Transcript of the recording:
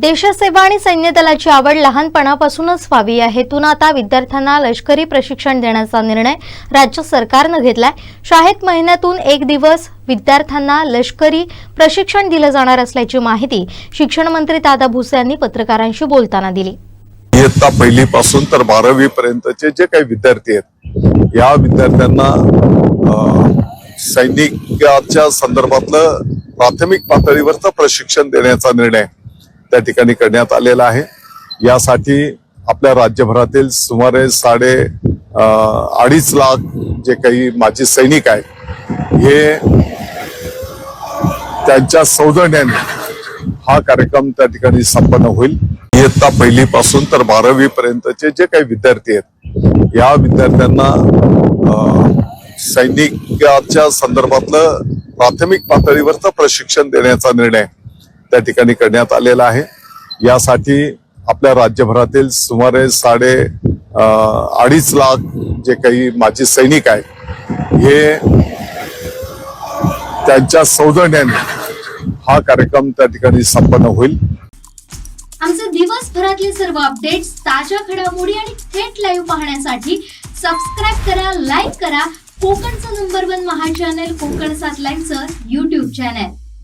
देशसेवा आणि सैन्य दलाची आवड लहानपणापासूनच व्हावी या हेतून आता विद्यार्थ्यांना लष्करी प्रशिक्षण देण्याचा निर्णय राज्य सरकारनं घेतलाय. शाळेत महिन्यातून एक दिवस विद्यार्थ्यांना लष्करी प्रशिक्षण दिलं जाणार असल्याची माहिती शिक्षण मंत्री दादा भुसे यांनी पत्रकारांशी बोलताना दिली. इयत्ता पहिली पासून तर बारावी पर्यंतचे जे काही विद्यार्थी आहेत या विद्यार्थ्यांना सैनिकाच्या संदर्भातलं प्राथमिक पातळीवरचं प्रशिक्षण देण्याचा निर्णय त्या ठिकाणी करण्यात आलेला आहे. यासाठी आपल्या राज्यभरातील सुमारे साडे अडीच लाख जे काही माजी सैनिक आहेत हे त्यांच्या सौजन्याने हा कार्यक्रम त्या ठिकाणी संपन्न होईल. इयत्ता पहिलीपासून तर बारावी पर्यंतचे जे काही विद्यार्थी आहेत या विद्यार्थ्यांना सैनिकाच्या संदर्भातलं प्राथमिक पातळीवरचं प्रशिक्षण देण्याचा निर्णय त्या ठिकाणी करण्यात आलेला आहे. यासाठी आपल्या राज्यभरातील सुमारे साडे अडीच लाख जे काही माजी सैनिक आहेत हे त्यांच्या सौजन्याने हा कार्यक्रम त्या ठिकाणी संपन्न होईल. आमचे दिवसभरातले सर्व अपडेट्स ताज्या घडामोडी आणि थेट लाईव्ह पाहण्यासाठी सबस्क्राईब करा लाईक करा. कोकणचं नंबर वन महा चॅनल कोकण सात लाईव्हचं युट्यूब चॅनल